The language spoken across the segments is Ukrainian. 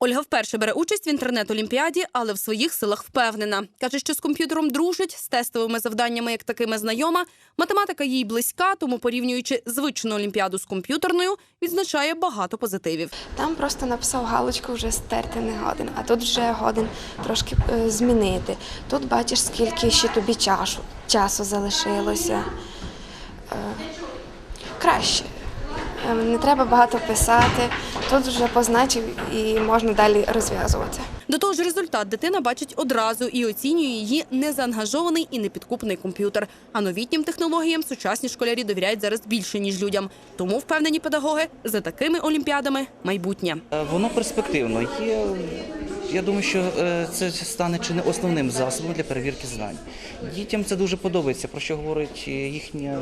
Ольга вперше бере участь в інтернет-олімпіаді, але в своїх силах впевнена. Каже, що з комп'ютером дружить, з тестовими завданнями, як такими знайома. Математика їй близька, тому порівнюючи звичну олімпіаду з комп'ютерною, відзначає багато позитивів. Там просто написав галочку вже стерти не годен, а тут вже годен трошки е, змінити. Тут бачиш, скільки ще тобі часу, часу залишилося. Е, краще. Е, Не треба багато писати. Тут вже позначив і можна далі розв'язувати. До того ж, результат дитина бачить одразу і оцінює її незаангажований і непідкупний комп'ютер. А новітнім технологіям сучасні школярі довіряють зараз більше ніж людям. Тому впевнені педагоги за такими олімпіадами майбутнє. Е, Воно перспективно. Є, я думаю, що е, це стане чи не основним засобом для перевірки знань. Дітям це дуже подобається, про що говорить е, їхня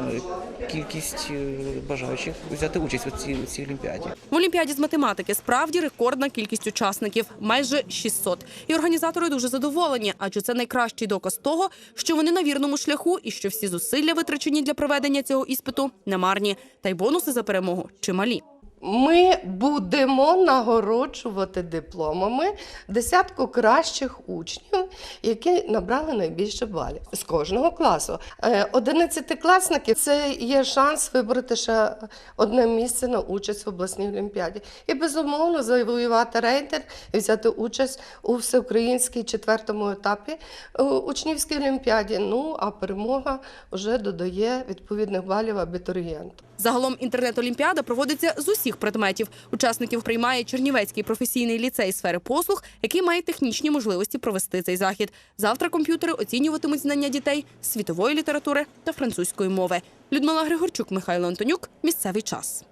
кількість е, бажаючих взяти участь у цій, у цій олімпіаді. В олімпіаді з математики справді рекордна кількість учасників майже 600. І організатори дуже задоволені, адже це найкращий доказ того, що вони на вірному шляху і що всі зусилля, витрачені для проведення цього іспиту, не марні. Та й бонуси за перемогу чималі. Ми будемо нагороджувати дипломами десятку кращих учнів, які набрали найбільше балів з кожного класу. Е, Одинадцятикласники це є шанс вибрати ще одне місце на участь в обласній олімпіаді. І безумовно завоювати рейтинг і взяти участь у всеукраїнській четвертому етапі е, учнівській олімпіаді. Ну а перемога вже додає відповідних балів абітурієнту. Загалом інтернет-олімпіада проводиться з усіх предметів. Учасників приймає Чернівецький професійний ліцей сфери послуг, який має технічні можливості провести цей захід. Завтра комп'ютери оцінюватимуть знання дітей світової літератури та французької мови. Людмила Григорчук, Михайло Антонюк. Місцевий час.